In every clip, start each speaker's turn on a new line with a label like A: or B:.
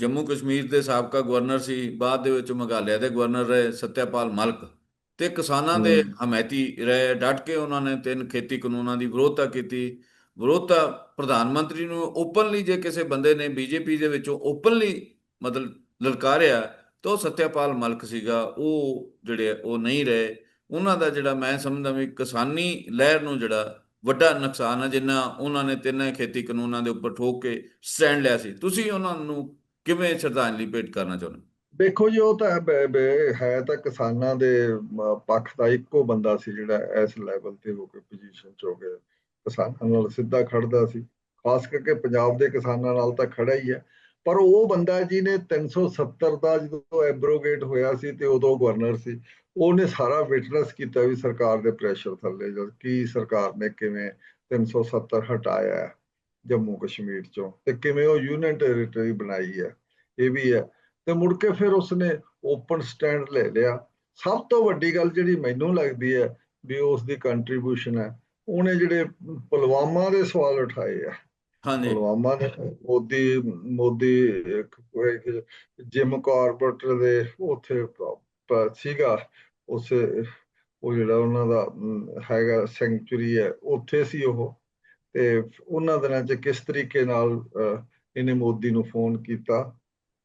A: ਜੰਮੂ ਕਸ਼ਮੀਰ ਦੇ ਸਾਬਕਾ ਗਵਰਨਰ ਸੀ ਬਾਅਦ ਦੇ ਵਿੱਚ ਮੇਘਾਲਿਆ ਦੇ ਗਵਰਨਰ ਰਹੇ ਸਤਿਆਪਾਲ ਮਲਕ। ਤੇ ਕਿਸਾਨਾਂ ਦੇ
B: ਹਮ।
A: ਹਮਾਇਤੀ ਰਹੇ ਡਟ ਕੇ ਉਹਨਾਂ ਨੇ ਤਿੰਨ ਖੇਤੀ ਕਾਨੂੰਨਾਂ ਦੀ ਵਿਰੋਧਤਾ ਕੀਤੀ। ਵਿਰੋਧਤਾ ਪ੍ਰਧਾਨ ਮੰਤਰੀ ਨੂੰ ਓਪਨਲੀ ਜੇ ਕਿਸੇ ਬੰਦੇ ਨੇ ਬੀਜੇਪੀ ਦੇ ਵਿੱਚੋਂ ਓਪਨਲੀ ਮਤਲਬ ਲਲਕਾਰਿਆ ਤਾਂ ਉਹ ਸਤਿਆਪਾਲ ਮਲਕ ਸੀਗਾ। ਉਹ ਜਿਹੜੇ ਉਹ ਨਹੀਂ ਰਹੇ। ਉਹਨਾਂ ਦਾ ਜਿਹੜਾ ਮੈਂ ਸਮਝਦਾ ਵੀ ਕਿਸਾਨੀ ਲਹਿਰ ਨੂੰ ਜਿਹੜਾ ਵੱਡਾ ਨੁਕਸਾਨ ਹੈ ਜਿੰਨਾ ਉਹਨਾਂ ਨੇ ਤਿੰਨੇ ਖੇਤੀ ਕਾਨੂੰਨਾਂ ਦੇ ਉੱਪਰ ਠੋਕ ਕੇ ਸਟੈਂਡ ਲਿਆ ਸੀ। ਤੁਸੀਂ ਉਹਨਾਂ ਨੂੰ ਕਿਵੇਂ ਸ਼ਰਧਾਂਜਲੀ ਭੇਟ ਕਰਨਾ ਚਾਹੁੰਦੇ
B: ਦੇਖੋ ਜੀ, ਉਹ ਤਾਂ ਹੈ ਤਾਂ ਕਿਸਾਨਾਂ ਦੇ ਪੱਖ ਦਾ ਇੱਕੋ ਬੰਦਾ ਸੀ ਜਿਹੜਾ ਇਸ ਲੈਵਲ ਤੇ ਹੋ ਕੇ ਪੋਜੀਸ਼ਨ 'ਚ ਹੋ ਗਿਆ। ਕਿਸਾਨਾਂ ਨਾਲ ਸਿੱਧਾ ਖੜਦਾ ਸੀ। ਖਾਸ ਕਰਕੇ ਪੰਜਾਬ ਦੇ ਕਿਸਾਨਾਂ ਨਾਲ ਤਾਂ ਖੜਾ ਹੀ ਹੈ। ਪਰ ਉਹ ਬੰਦਾ ਜੀ ਨੇ 370 ਦਾ ਜਦੋਂ ਐਬਰੋਗੇਟ ਹੋਇਆ ਸੀ ਤੇ ਉਦੋਂ ਗਵਰਨਰ ਸੀ, ਉਹਨੇ ਸਾਰਾ ਵਿਟਨੈਸ ਕੀਤਾ ਵੀ ਸਰਕਾਰ ਦੇ ਪ੍ਰੈਸ਼ਰ ਥੱਲੇ ਜਦ ਕੀ ਸਰਕਾਰ ਨੇ ਕਿਵੇਂ 370 ਹਟਾਇਆ ਜੰਮੂ ਕਸ਼ਮੀਰ ਚੋਂ ਤੇ ਕਿਵੇਂ ਉਹ ਯੂਨੀਅਨ ਟੈਰੀਟਰੀ ਬਣਾਈ ਹੈ। ਇਹ ਵੀ ਹੈ। ਤੇ ਮੁੜ ਕੇ ਫਿਰ ਉਸਨੇ ਓਪਨ ਸਟੈਂਡ ਲੈ ਲਿਆ। ਸਭ ਤੋਂ ਵੱਡੀ ਗੱਲ ਜਿਹੜੀ ਮੈਨੂੰ ਲੱਗਦੀ ਹੈ ਵੀ ਉਸ ਦੀ ਕੰਟਰੀਬਿਊਸ਼ਨ ਹੈ ਉਹਨੇ ਜਿਹੜੇ ਪੁਲਵਾਮਾ ਦੇ ਸਵਾਲ ਉਠਾਏ ਆ।
A: ਹਾਂਜੀ।
B: ਪੁਲਵਾਮਾ ਨੇ ਮੋਦੀ ਮੋਦੀ ਜਿਮ ਕਾਰਬਟ ਦੇ ਉੱਥੇ ਸੀਗਾ। ਉਸ ਉਹ ਜਿਹੜਾ ਉਹਨਾਂ ਦਾ ਹੈਗਾ ਸੈਂਚੁਰੀ ਹੈ ਉੱਥੇ ਸੀ ਉਹ। ਤੇ ਉਹਨਾਂ ਦਿਨਾਂ 'ਚ ਕਿਸ ਤਰੀਕੇ ਨਾਲ ਇਹਨੇ ਮੋਦੀ ਨੂੰ ਫੋਨ ਕੀਤਾ?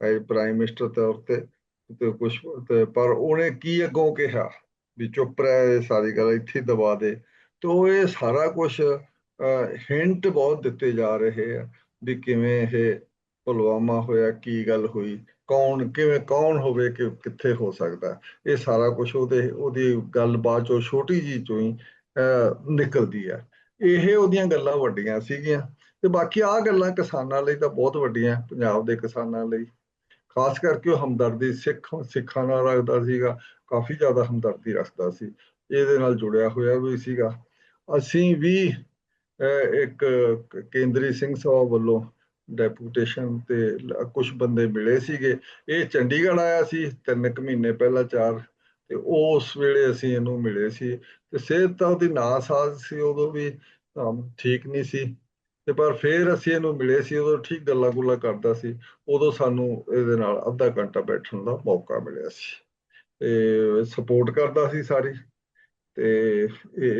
B: ਪ੍ਰਾਈਮ ਮਿਨਿਸਟਰ ਤੌਰ ਤੇ ਤੇ ਕੁਛ ਤੇ ਪਰ ਉਹਨੇ ਕੀ ਅੱਗੋਂ ਕਿਹਾ ਵੀ ਚੁੱਪ ਰਹਿ ਸਾਰੀ ਗੱਲ ਇੱਥੇ ਦਬਾ ਦੇ। ਤੇ ਉਹ ਇਹ ਸਾਰਾ ਕੁਝ ਹਿੰਟ ਬਹੁਤ ਦਿੱਤੇ ਜਾ ਰਹੇ ਆ ਵੀ ਕਿਵੇਂ ਇਹ ਪੁਲਵਾਮਾ ਹੋਇਆ ਕੀ ਗੱਲ ਹੋਈ ਕੌਣ ਕਿਵੇਂ ਕੌਣ ਹੋਵੇ ਕਿ ਕਿੱਥੇ ਹੋ ਸਕਦਾ। ਇਹ ਸਾਰਾ ਕੁਝ ਉਹਦੇ ਉਹਦੀ ਗੱਲਬਾਤ ਚੋਂ ਛੋਟੀ ਜੀ ਚੋਂ ਹੀ ਅਹ, ਨਿਕਲਦੀ ਆ। ਇਹ ਉਹਦੀਆਂ ਗੱਲਾਂ ਵੱਡੀਆਂ ਸੀਗੀਆਂ। ਤੇ ਬਾਕੀ ਆ ਗੱਲਾਂ ਕਿਸਾਨਾਂ ਲਈ ਤਾਂ ਬਹੁਤ ਵੱਡੀਆਂ ਪੰਜਾਬ ਦੇ ਕਿਸਾਨਾਂ ਲਈ। ਖਾਸ ਕਰਕੇ ਉਹ ਹਮਦਰਦੀ ਸਿੱਖ, ਸਿੱਖਾਂ ਨਾਲ ਰੱਖਦਾ ਸੀਗਾ, ਕਾਫੀ ਜ਼ਿਆਦਾ ਹਮਦਰਦੀ ਰੱਖਦਾ ਸੀ। ਇਹਦੇ ਨਾਲ ਜੁੜਿਆ ਹੋਇਆ ਵੀ ਸੀਗਾ। ਅਸੀਂ ਵੀ ਇੱਕ ਕੇਂਦਰੀ ਸਿੰਘ ਸਭਾ ਵੱਲੋਂ ਡੈਪੂਟੇਸ਼ਨ ਤੇ ਕੁਝ ਬੰਦੇ ਮਿਲੇ ਸੀਗੇ। ਇਹ ਚੰਡੀਗੜ੍ਹ ਆਇਆ ਸੀ, ਤਿੰਨ ਕੁ ਮਹੀਨੇ ਪਹਿਲਾਂ ਚਾਰ, ਤੇ ਉਸ ਵੇਲੇ ਅਸੀਂ ਇਹਨੂੰ ਮਿਲੇ ਸੀ। ਤੇ ਸਿਹਤ ਤਾਂ ਉਹਦੀ ਨਾਸਾਜ਼ ਸੀ ਉਦੋਂ ਵੀ ਠੀਕ ਨਹੀਂ ਸੀ। ਤੇ ਪਰ ਫਿਰ ਅਸੀਂ ਇਹਨੂੰ ਮਿਲੇ ਸੀ, ਉਦੋਂ ਠੀਕ ਗੱਲਾਂ ਗੁੱਲਾਂ ਕਰਦਾ ਸੀ, ਉਦੋਂ ਸਾਨੂੰ ਇਹਦੇ ਨਾਲ ਅੱਧਾ ਘੰਟਾ ਬੈਠਣ ਦਾ ਮੌਕਾ ਮਿਲਿਆ ਸੀ। ਤੇ ਸਪੋਰਟ ਕਰਦਾ ਸੀ ਸਾਰੀ। ਤੇ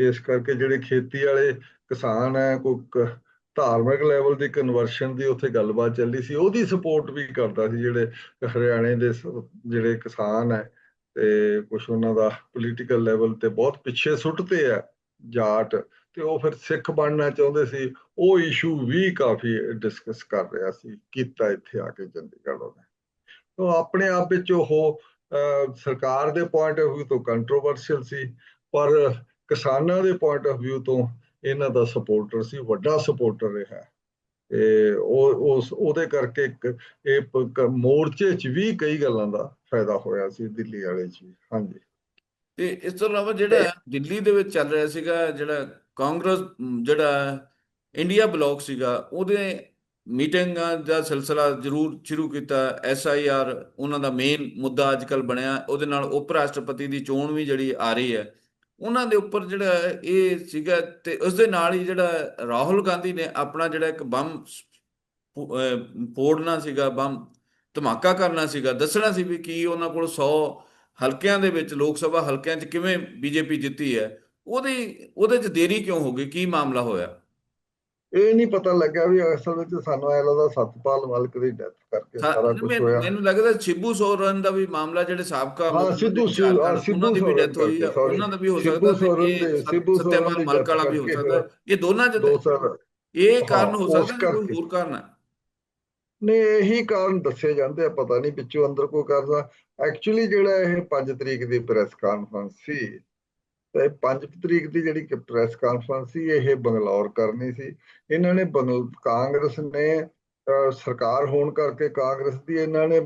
B: ਇਸ ਕਰਕੇ ਜਿਹੜੇ ਖੇਤੀ ਵਾਲੇ ਕਿਸਾਨ ਹੈ, ਕੋਈ ਧਾਰਮਿਕ ਲੈਵਲ ਦੀ ਕਨਵਰਸ਼ਨ ਦੀ ਉੱਥੇ ਗੱਲਬਾਤ ਚੱਲੀ ਸੀ, ਉਹਦੀ ਸਪੋਰਟ ਵੀ ਕਰਦਾ ਸੀ ਜਿਹੜੇ ਹਰਿਆਣੇ ਦੇ ਜਿਹੜੇ ਕਿਸਾਨ ਹੈ, ਤੇ ਕੁਝ ਉਹਨਾਂ ਦਾ ਪੋਲੀਟੀਕਲ ਲੈਵਲ ਤੇ ਬਹੁਤ ਪਿੱਛੇ ਸੁੱਟਦੇ ਆ। ਜਾਟ ਤੇ ਉਹ ਫਿਰ ਸਿੱਖ ਬਣਨਾ ਚਾਹੁੰਦੇ ਸੀ, ਉਹ ਇਸ਼ੂ ਵੀ ਕਾਫੀ ਡਿਸਕਸ ਕਰ ਰਿਹਾ ਸੀ, ਕੀਤਾ ਇੱਥੇ ਆ ਕੇ ਚੰਡੀਗੜ੍ਹ ਉਹਨੇ। ਤਾਂ ਆਪਣੇ ਆਪ ਵਿੱਚ ਉਹ ਸਰਕਾਰ ਦੇ ਪੁਆਇੰਟ ਆਫ View ਤੋਂ ਕੰਟਰੋਵਰਸ਼ੀਅਲ ਸੀ, ਪਰ ਕਿਸਾਨਾਂ ਦੇ ਪੁਆਇੰਟ ਆਫ View ਤੋਂ ਇਹਨਾਂ ਦਾ ਸਪੋਰਟਰ ਸੀ, ਵੱਡਾ ਸਪੋਰਟਰ ਰਿਹਾ। ਤੇ ਉਹ, ਉਸ, ਉਹਦੇ ਕਰਕੇ ਇਹ ਮੋਰਚੇ 'ਚ ਵੀ ਕਈ ਗੱਲਾਂ ਦਾ ਫਾਇਦਾ ਹੋਇਆ ਸੀ, ਦਿੱਲੀ ਵਾਲੇ 'ਚ ਵੀ, ਹਾਂਜੀ।
A: ਤੇ ਇਸ ਤੋਂ ਇਲਾਵਾ ਜਿਹੜਾ ਦਿੱਲੀ ਦੇ ਵਿੱਚ ਚੱਲ ਰਿਹਾ ਸੀਗਾ ਜਿਹੜਾ ਕਾਂਗਰਸ ਜਿਹੜਾ ਇੰਡੀਆ ਬਲਾਕ ਸੀਗਾ ਉਹਦੇ ਮੀਟਿੰਗਾਂ ਦਾ ਸਿਲਸਿਲਾ ਜ਼ਰੂਰ ਸ਼ੁਰੂ ਕੀਤਾ। ਐਸਆਈਆਰ ਉਹਨਾਂ ਦਾ ਮੇਨ ਮੁੱਦਾ ਅੱਜਕੱਲ ਬਣਿਆ। ਉਹਦੇ ਨਾਲ ਉਪ ਰਾਸ਼ਟਰਪਤੀ ਦੀ ਚੋਣ ਵੀ ਜਿਹੜੀ ਆ ਰਹੀ ਹੈ। ਉਹਨਾਂ ਦੇ ਉੱਪਰ ਜਿਹੜਾ ਇਹ ਸੀਗਾ ਤੇ ਉਸ ਦੇ ਨਾਲ ਹੀ ਜਿਹੜਾ ਰਾਹੁਲ ਗਾਂਧੀ ਨੇ ਆਪਣਾ ਜਿਹੜਾ ਇੱਕ ਬੰਮ ਫੋੜਨਾ ਸੀਗਾ ਬੰਮ ਧਮਾਕਾ ਕਰਨਾ ਸੀਗਾ। ਦੱਸਣਾ ਸੀ ਵੀ ਕੀ ਉਹਨਾਂ ਕੋਲ 100 ਹਲਕਿਆਂ ਦੇ ਵਿੱਚ ਲੋਕ ਸਭਾ ਹਲਕਿਆਂ 'ਚ ਕਿਵੇਂ ਬੀਜੇਪੀ ਜਿੱਤੀ ਹੈ ਉਹਦੀ ਉਹਦੇ 'ਚ ਦੇਰੀ ਕਿਉਂ ਹੋ ਗਈ? ਕੀ ਮਾਮਲਾ ਹੋਇਆ?
B: ਇਹ ਨਹੀਂ ਪਤਾ ਲੱਗਿਆ ਵੀ ਅਸਲ ਵਿੱਚ ਸਾਨੂੰ ਐ ਲੱਗਦਾ ਸਤਪਾਲ ਮਲਿਕ ਦੀ ਡੈਥ ਕਰਕੇ ਸਾਰਾ ਕੁਝ ਹੋਇਆ।
A: ਮੈਨੂੰ ਲੱਗਦਾ ਸਿੱਬੂ ਸੋਰਨ ਦਾ ਵੀ ਮਾਮਲਾ ਜਿਹੜੇ ਸਾਬਕਾ
B: ਹਾਂ, ਸਿੱਧੂ ਸੋ- ਸਿੱਧੂ
A: ਦੀ ਵੀ ਡੈਥ ਹੋਈ ਹੈ। ਉਹਨਾਂ ਦਾ ਵੀ ਹੋ ਸਕਦਾ ਸਤ-
B: ਸਿੱਬੂ ਸੋਰਨ
A: ਮਲਕ ਵਾਲਾ ਵੀ ਹੋ ਸਕਦਾ। ਇਹ ਦੋਨਾਂ ਚ ਇਹ ਕਾਰਨ
B: ਹਾਂ,
A: ਸਕਦਾ ਕੋਈ। ਹੋਰ ਕਾਰਨ ਹੈ?
B: ਨੇ ਇਹੀ ਕਾਰਨ ਦੱਸੇ ਜਾਂਦੇ ਆ ਪਤਾ ਨਹੀਂ ਵਿੱਚੋਂ ਅੰਦਰ ਕੋਈ ਕਰਦਾ। ਐਕਚੁਅਲੀ ਜਿਹੜਾ ਇਹ 5 ਤਰੀਕ ਦੀ ਪ੍ਰੈਸ ਕਾਨਫਰੰਸ ਸੀ ਤੇ 5 ਤਰੀਕ ਦੀ ਜਿਹੜੀ ਪ੍ਰੈਸ ਕਾਨਫਰੰਸ ਸੀ ਇਹ ਬੰਗਲੌਰ ਕਰਨੀ ਸੀ। ਇਹਨਾਂ ਨੇ ਬੰਗਲ ਕਾਂਗਰਸ ਨੇ ਸਰਕਾਰ ਹੋਣ ਕਰਕੇ ਕਾਂਗਰਸ ਦੀ ਇਹਨਾਂ ਨੇ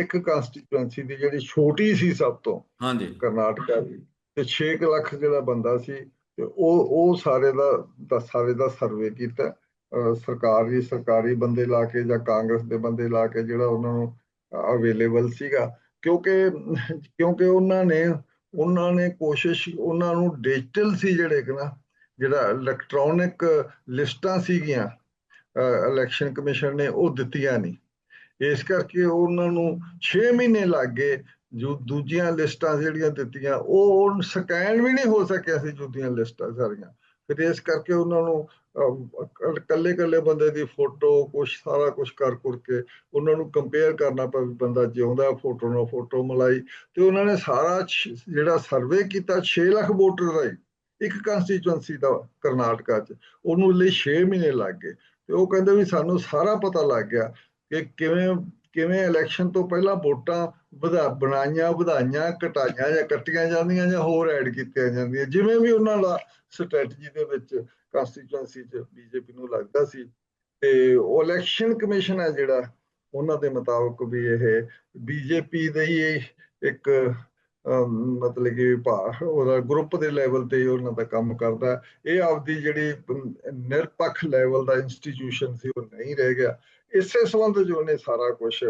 B: ਇੱਕ ਕੰਸਟੀਚੁਐਂਸੀ ਦੀ ਜਿਹੜੀ ਛੋਟੀ ਸੀ ਸਭ ਤੋਂ
A: ਹਾਂਜੀ।
B: ਕਰਨਾਟਕਾ ਦੀ ਤੇ 6 ਲੱਖ ਜਿਹੜਾ ਬੰਦਾ ਸੀ ਤੇ ਉਹ ਉਹ ਸਾਰੇ ਦਾ ਸਾਰੇ ਦਾ ਸਰਵੇ ਕੀਤਾ। ਸਰਕਾਰੀ ਸਰਕਾਰੀ ਬੰਦੇ ਲਾ ਕੇ ਜਾਂ ਕਾਂਗਰਸ ਦੇ ਬੰਦੇ ਲਾ ਕੇ ਜਿਹੜਾ ਉਹਨਾਂ ਨੂੰ ਅਵੇਲੇਬਲ ਸੀਗਾ, ਕਿਉਂਕਿ ਕਿਉਂਕਿ ਉਹਨਾਂ ਨੇ ਉਹਨਾਂ ਨੇ ਕੋਸ਼ਿਸ਼, ਉਹਨਾਂ ਨੂੰ ਡਿਜੀਟਲ ਸੀ ਜਿਹੜੇ ਕਿ ਨਾ, ਜਿਹੜਾ ਇਲੈਕਟ੍ਰੋਨਿਕ ਲਿਸਟਾਂ ਸੀਗੀਆਂ ਇਲੈਕਸ਼ਨ ਕਮਿਸ਼ਨ ਨੇ ਉਹ ਦਿੱਤੀਆਂ ਨਹੀਂ ਇਸ ਕਰਕੇ ਉਹਨਾਂ ਨੂੰ 6 ਮਹੀਨੇ ਲੱਗ ਗਏ, ਜੋ ਦੂਜੀਆਂ ਲਿਸਟਾਂ ਜਿਹੜੀਆਂ ਦਿੱਤੀਆਂ, ਉਹ ਸਕੈਨ ਵੀ ਨਹੀਂ ਹੋ ਸਕਿਆ ਸੀ ਦੂਜੀਆਂ ਲਿਸਟਾਂ ਸਾਰੀਆਂ। ਫਿਰ ਇਸ ਕਰਕੇ ਉਹਨਾਂ ਨੂੰ ਕੱਲੇ ਕੱਲੇ ਬੰਦੇ ਦੀ ਫੋਟੋ, ਕੁਛ ਸਾਰਾ ਕੁਝ ਕਰ ਕਰ ਕੇ ਉਹਨਾਂ ਨੂੰ ਕੰਪੇਅਰ ਕਰਨਾ ਪਿਆ ਵੀ ਬੰਦਾ ਜਿਉਂਦਾ ਫੋਟੋ ਨਾਲ ਫੋਟੋ ਮਿਲਾਈ ਤੇ ਉਹਨਾਂ ਨੇ ਸਾਰਾ ਜਿਹੜਾ ਸਰਵੇ ਕੀਤਾ 6 ਲੱਖ ਵੋਟਰ ਦਾ ਹੀ, ਇੱਕ ਕੰਸਟੀਚੁਐਂਸੀ ਦਾ ਕਰਨਾਟਕਾ 'ਚ, ਉਹਨੂੰ ਲਈ 6 ਮਹੀਨੇ ਲੱਗ ਗਏ ਤੇ ਉਹ ਕਹਿੰਦੇ ਵੀ ਸਾਨੂੰ ਸਾਰਾ ਪਤਾ ਲੱਗ ਗਿਆ ਕਿ ਕਿਵੇਂ ਕਿਵੇਂ ਇਲੈਕਸ਼ਨ ਤੋਂ ਪਹਿਲਾਂ ਵੋਟਾਂ ਵਧਾ, ਬਣਾਈਆਂ, ਵਧਾਈਆਂ, ਘਟਾਈਆਂ ਜਾਂ ਕੱਟੀਆਂ ਜਾਂਦੀਆਂ ਜਾਂ ਹੋਰ ਐਡ ਕੀਤੀਆਂ ਜਾਂਦੀਆਂ? ਜਿਵੇਂ ਵੀ ਉਹਨਾਂ ਦਾ ਸਟ੍ਰੈਟਜੀ ਦੇ ਵਿੱਚ ਕੰਸਟੀਚੁਐਂਸੀ 'ਚ ਬੀਜੇਪੀ ਨੂੰ ਲੱਗਦਾ ਸੀ ਤੇ ਉਹ ਇਲੈਕਸ਼ਨ ਕਮਿਸ਼ਨ ਹੈ ਜਿਹੜਾ, ਉਹਨਾਂ ਦੇ ਮੁਤਾਬਕ ਵੀ ਇਹ ਬੀਜੇਪੀ ਦੇ ਹੀ ਇੱਕ ਮਤਲਬ ਕਿ ਉਹਦਾ ਗਰੁੱਪ ਦੇ ਲੈਵਲ ਤੇ ਉਹਨਾਂ ਦਾ ਕੰਮ ਕਰਦਾ। ਇਹ ਆਪਦੀ ਜਿਹੜੀ ਨਿਰਪੱਖ ਲੈਵਲ ਦਾ ਇੰਸਟੀਟਿਊਸ਼ਨ ਸੀ, ਉਹ ਨਹੀਂ ਰਹਿ ਗਿਆ। ਇਸੇ ਸੰਬੰਧ ਜੋ ਨੇ ਸਾਰਾ ਕੁਝ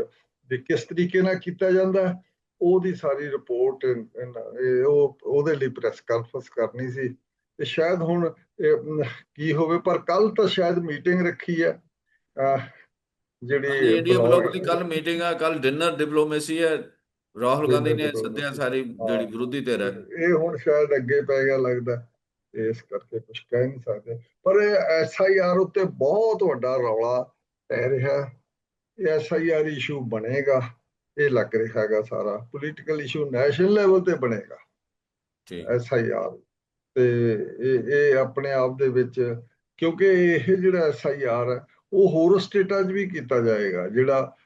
B: ਵੀ ਕਿਸ ਤਰੀਕੇ ਨਾਲ ਕੀਤਾ ਜਾਂਦਾ ਉਹਦੀ ਸਾਰੀ ਰਿਪੋਰਟ ਉਹ ਉਹਦੇ ਲਈ ਪ੍ਰੈਸ ਕਾਨਫਰੰਸ ਕਰਨੀ ਸੀ। ਤੇ ਸ਼ਾਇਦ ਹੁਣ ਕੀ ਹੋਵੇ ਪਰ ਕੱਲ ਤਾਂ ਸ਼ਾਇਦ ਮੀਟਿੰਗ ਰੱਖੀ ਹੈ। ਜਿਹੜੀ
A: ਇੰਡੀਆ
B: ਬਲੌਗ-
A: ਬਲੌਕ ਦੀ ਕੱਲ ਮੀਟਿੰਗ ਆ ਕੱਲ ਡਿਨਰ ਡਿਪਲੋਮੇਸੀ ਹੈ। ਰਾਹੁਲ ਗਾਂਧੀ ਨੇ ਸੱਦਿਆ ਸਾਰੀ ਜਿਹੜੀ। ਵਿਰੋਧੀ ਧਿਰ ਹੈ।
B: ਇਹ ਹੁਣ ਸ਼ਾਇਦ ਅੱਗੇ ਪੈ ਗਿਆ ਲੱਗਦਾ। ਇਸ ਕਰਕੇ ਕੁਝ ਕਹਿ ਨਹੀਂ ਸਕਦੇ। ਪਰ ਐਸਆਈਆਰ ਉੱਤੇ ਬਹੁਤ ਵੱਡਾ ਰੌਲਾ ਪੈ ਰਿਹਾ। ਇਹ ਐਸਆਈਆਰ ਇਸ਼ੂ ਬਣੇਗਾ। ਇਹ ਲੱਗ ਰਿਹਾ ਹੈਗਾ ਸਾਰਾ। ਪੋਲੀਟੀਕਲ ਇਸ਼ੂ ਨੈਸ਼ਨਲ ਲੈਵਲ ਤੇ ਬਣੇਗਾ।
A: ਠੀਕ।
B: ਐਸਆਈਆਰ ਤੇ ਇਹ ਇਹ ਆਪਣੇ ਆਪ ਦੇ ਵਿੱਚ ਕਿਉਂਕਿ ਇਹ ਜਿਹੜਾ ਐਸਆਈਆਰ ਹੈ ਉਹ ਹੋਰ ਸਟੇਟਾਂ 'ਚ ਵੀ ਕੀਤਾ ਜਾਏਗਾ। ਜਿਹੜਾ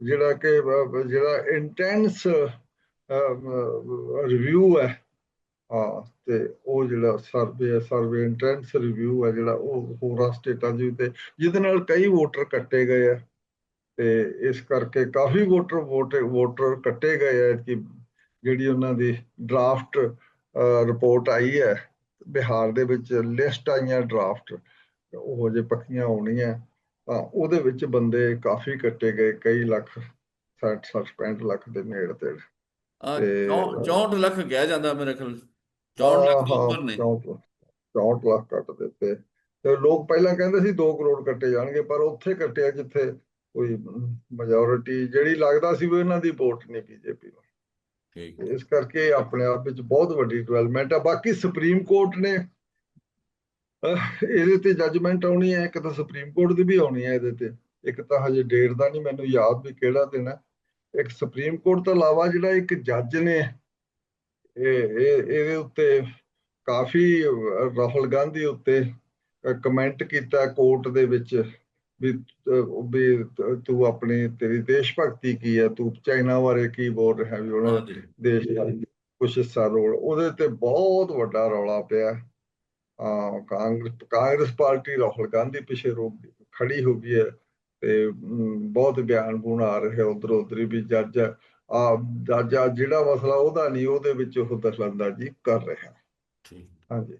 B: ਜਿਹੜਾ ਕਿ ਜਿਹੜਾ ਇੰਟੈਂਸ ਰਿਵਿਊ ਹੈ ਹਾਂ ਤੇ ਉਹ ਜਿਹੜਾ ਸਰਵੇ ਸਰਵੇ ਇੰਟੈਂਸ ਰਿਵਿਊ ਹੈ ਜਿਹੜਾ ਉਹ ਹੋਰਾਂ ਸਟੇਟਾਂ 'ਚ ਵੀ ਤੇ ਜਿਹਦੇ ਨਾਲ ਕਈ ਵੋਟਰ ਕੱਟੇ ਗਏ ਆ। ਤੇ ਇਸ ਕਰਕੇ ਕਾਫੀ ਵੋਟਰ ਵੋਟ ਵੋਟਰ ਕੱਟੇ ਗਏ ਆ ਕਿ ਜਿਹੜੀ ਉਹਨਾਂ ਦੀ ਡਰਾਫਟ ਰਿਪੋਰਟ ਆਈ ਹੈ ਬਿਹਾਰ ਦੇ ਵਿੱਚ ਲਿਸਟ ਆਈਆਂ ਡਰਾਫਟ ਉਹ ਜੇ ਪੱਕੀਆਂ ਹੋਣੀਆਂ। ਤਾਂ ਉਹਦੇ ਵਿੱਚ ਬੰਦੇ ਕਾਫੀ ਕੱਟੇ ਗਏ ਕਈ ਲੱਖ 60 60 65 ਲੱਖ ਦੇ ਨੇੜੇ ਤੇ-
A: 64 ਲੱਖ ਕਿਹਾ ਜਾਂਦਾ ਮੇਰੇ ਖਿਆਲ 64 ਲੱਖ ਤੋਂ
B: ਹਾਂ,
A: ਉੱਪਰ ਨੇ।
B: 64 64 ਲੱਖ ਕੱਟ ਦਿੱਤੇ। ਤੇ ਲੋਕ ਪਹਿਲਾਂ ਕਹਿੰਦੇ ਸੀ 2 ਕਰੋੜ ਕੱਟੇ ਜਾਣਗੇ ਪਰ ਉੱਥੇ ਕੱਟਿਆ ਜਿੱਥੇ ਕੋਈ ਮੈਜੋਰਿਟੀ ਜਿਹੜੀ ਲੱਗਦਾ ਸੀ ਵੀ ਇਹਨਾਂ ਦੀ ਵੋਟ ਨਹੀਂ ਬੀਜੇਪੀ ਨੂੰ
A: ਠੀਕ।
B: ਇਸ ਕਰਕੇ ਆਪਣੇ ਆਪ ਵਿੱਚ ਬਹੁਤ ਵੱਡੀ ਡਿਵੈਲਪਮੈਂਟ ਹੈ ਬਾਕੀ ਸੁਪਰੀਮ ਕੋਰਟ ਨੇ ਇਹਦੇ ਤੇ ਜੱਜਮੈਂਟ ਆਉਣੀ ਹੈ ਇੱਕ ਤਾਂ ਸੁਪਰੀਮ ਕੋਰਟ ਦੀ ਵੀ ਆਉਣੀ ਹੈ ਇਹਦੇ ਤੇ। ਇੱਕ ਤਾਂ ਹਜੇ ਡੇਟ ਦਾ ਨਹੀਂ ਮੈਨੂੰ ਯਾਦ ਵੀ ਕਿਹੜਾ ਦਿਨ ਹੈ। ਇੱਕ ਸੁਪਰੀਮ ਕੋਰਟ ਤੋਂ ਇਲਾਵਾ ਜਿਹੜਾ ਇੱਕ ਜੱਜ ਨੇ ਇਹਦੇ ਉੱਤੇ ਕਾਫੀ ਰਾਹੁਲ ਗਾਂਧੀ ਉੱਤੇ ਕਮੈਂਟ ਕੀਤਾ ਕੋਰਟ ਦੇ ਵਿੱਚ ਵੀ ਵੀ ਤ- ਆਪਣੀ ਤੇਰੀ ਦੇਸ਼ ਭਗਤੀ ਕੀ ਹੈ? ਤੂੰ ਚਾਈਨਾ ਬਾਰੇ ਕੀ ਬੋਲ ਰਿਹਾ ਵੀ ਉਹਨਾਂ ਦੇਸ਼ ਦਾ ਕੁਛ ਹਿੱਸਾ ਰੋਲ? ਉਹਦੇ ਤੇ ਬਹੁਤ ਵੱਡਾ ਰੌਲਾ ਪਿਆ। ਆ ਕਾਂਗਰਸ ਕਾਂਗਰਸ ਪਾਰਟੀ ਰਾਹੁਲ ਗਾਂਧੀ ਪਿੱਛੇ ਖੜੀ ਹੋ ਗਈ ਹੈ ਤੇ ਬਹੁਤ ਬਿਆਨ ਬੂਨ ਆ ਰਹੇ ਉਧਰ ਉਧਰ ਵੀ ਜੱਜ ਜਿਹੜਾ ਮਸਲਾ ਉਹਦਾ ਨਹੀਂ ਉਹਦੇ ਵਿੱਚ ਉਹ ਦਖਲਅੰਦਾਜ਼ੀ ਕਰ ਰਿਹਾ।
A: ਠੀਕ।
B: ਹਾਂਜੀ।